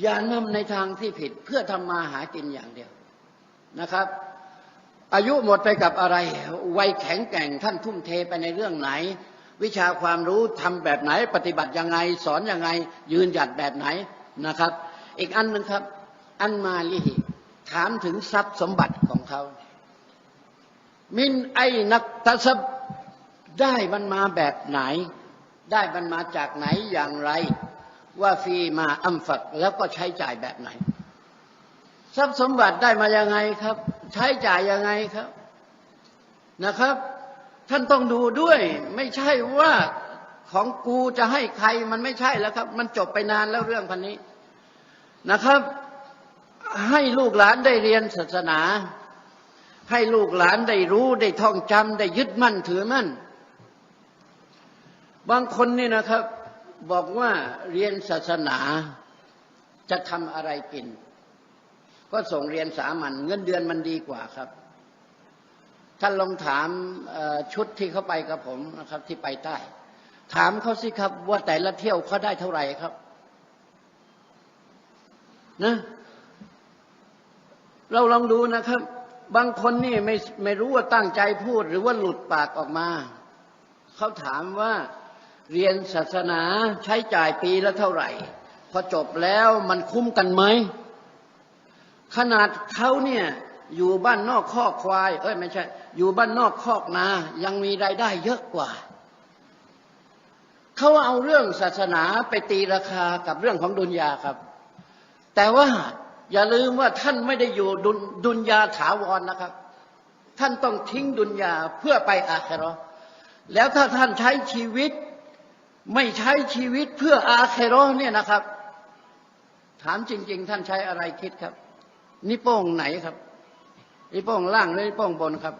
อย่านำในทางที่ผิดเพื่อทำมาหากินอย่างเดียวนะครับ อายุหมดไปกับอะไร วัยแข็งแกร่งท่านทุ่มเทไปในเรื่องไหน วิชาความรู้ทำแบบไหน ปฏิบัติยังไง สอนยังไง ยืนหยัดแบบไหนนะครับ อีกอันหนึ่งครับ อันมาลิหิถามถึงทรัพย์สมบัติของเขา มินไอนักตะซับได้มันมาแบบไหน ได้มันมาจากไหนอย่างไร ว่าฟีมาอัมฟักแล้วก็ใช้จ่ายแบบไหน ทรัพย์สมบัติได้มายังไงครับ ใช้จ่ายยังไงครับนะครับ ท่านต้องดูด้วย ไม่ใช่ว่าของกูจะให้ใครมันไม่ใช่แล้วครับ มันจบไปนานแล้วเรื่องพันนี้นะครับ ให้ลูกหลานได้เรียนศาสนา ให้ลูกหลานได้รู้ได้ท่องจำได้ยึดมั่นถือมั่น บางคนนี่นะครับ บอกว่าเรียนศาสนาจะทำอะไรกิน ก็ส่งเรียนสามัญเงินเดือนมันดีกว่าครับ ท่านลองถามชุดที่เขาไปกับผมนะครับ ที่ไปใต้ ถามเขาสิครับว่าแต่ละเที่ยวเขาได้เท่าไหร่ครับนะเราลองดูนะครับ บางคนนี่ไม่ไม่รู้ว่าตั้งใจพูดหรือว่าหลุดปากออกมา เขาถามว่า เรียนศาสนาใช้จ่ายปีละเท่าไหร่ พอจบแล้วมันคุ้มกันไหม ขนาดเขาเนี่ยอยู่บ้านนอกคอกควาย เอ้ยไม่ใช่ อยู่บ้านนอกคอกนา ยังมีรายได้เยอะกว่า เขาเอาเรื่องศาสนาไปตีราคากับเรื่องของดุนยาครับ แต่ว่าอย่าลืมว่าท่านไม่ได้อยู่ดุนดุนยาถาวรนะครับ ท่านต้องทิ้งดุนยาเพื่อไปอาคราแล้วถ้าท่านใช้ชีวิต ไม่ใช้ชีวิตเพื่ออาเคโรเนี่ยนะครับ ถามจริง ๆ ท่านใช้อะไรคิดครับ นิโป้งไหนครับนิโป้งล่างหรือนิโป้งบนครับ